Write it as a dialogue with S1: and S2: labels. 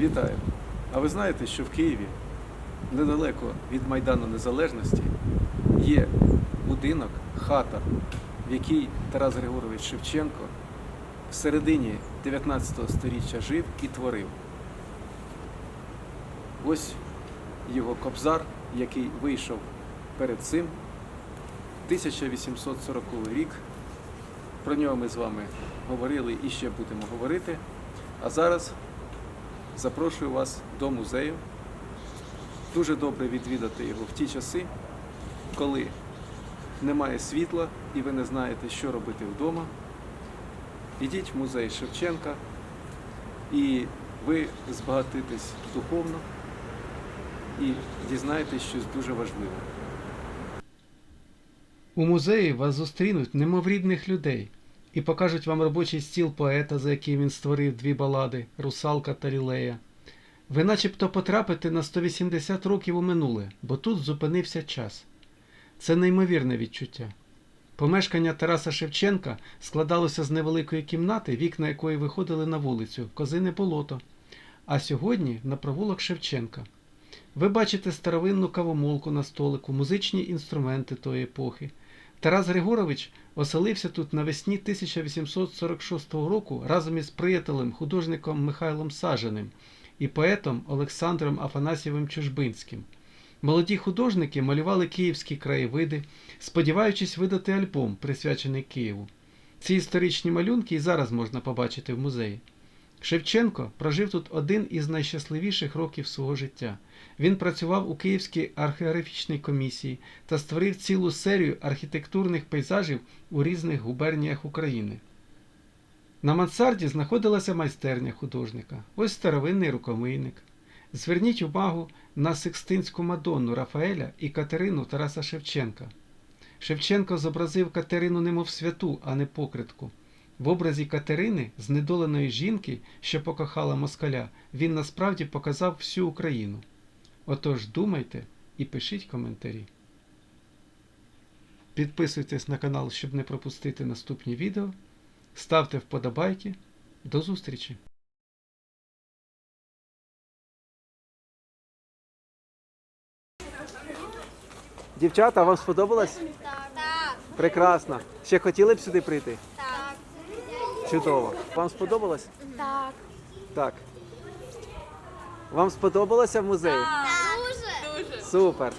S1: Вітаю! А ви знаєте, що в Києві, недалеко від Майдану Незалежності, є будинок, хата, в якій Тарас Григорович Шевченко в середині 19 століття жив і творив. Ось його кобзар, який вийшов перед цим, 1840 рік. Про нього ми з вами говорили і ще будемо говорити. А зараз запрошую вас до музею. Дуже добре відвідати його в ті часи, коли немає світла і ви не знаєте, що робити вдома. Ідіть в музей Шевченка і ви збагатитесь духовно і дізнаєтесь щось дуже важливе.
S2: У музеї вас зустрінуть немов рідних людей і покажуть вам робочий стіл поета, за який він створив дві балади Русалка та Лілея. Ви начебто потрапите на 180 років у минуле, бо тут зупинився час. Це неймовірне відчуття. Помешкання Тараса Шевченка складалося з невеликої кімнати, вікна якої виходили на вулицю, козине болото, а сьогодні на провулок Шевченка. Ви бачите старовинну кавомолку на столику, музичні інструменти тої епохи. Тарас Григорович оселився тут навесні 1846 року разом із приятелем, художником Михайлом Саженим і поетом Олександром Афанасьєвим Чужбинським. Молоді художники малювали київські краєвиди, сподіваючись видати альбом, присвячений Києву. Ці історичні малюнки і зараз можна побачити в музеї. Шевченко прожив тут один із найщасливіших років свого життя. Він працював у Київській археографічній комісії та створив цілу серію архітектурних пейзажів у різних губерніях України. На мансарді знаходилася майстерня художника. Ось старовинний рукомийник. Зверніть увагу на Сикстинську Мадонну Рафаеля і Катерину Тараса Шевченка. Шевченко зобразив Катерину немов святу, а не покритку. В образі Катерини, знедоленої жінки, що покохала москаля, він насправді показав всю Україну. Отож думайте і пишіть коментарі. Підписуйтесь на канал, щоб не пропустити наступні відео. Ставте вподобайки. До зустрічі!
S1: Дівчата, вам сподобалось?
S3: Так.
S1: Прекрасно. Ще хотіли б сюди прийти?
S3: Так.
S1: Чудово. Вам сподобалось?
S3: Так.
S1: Так. Вам сподобалося в музеї?
S3: Дуже.
S1: Супер.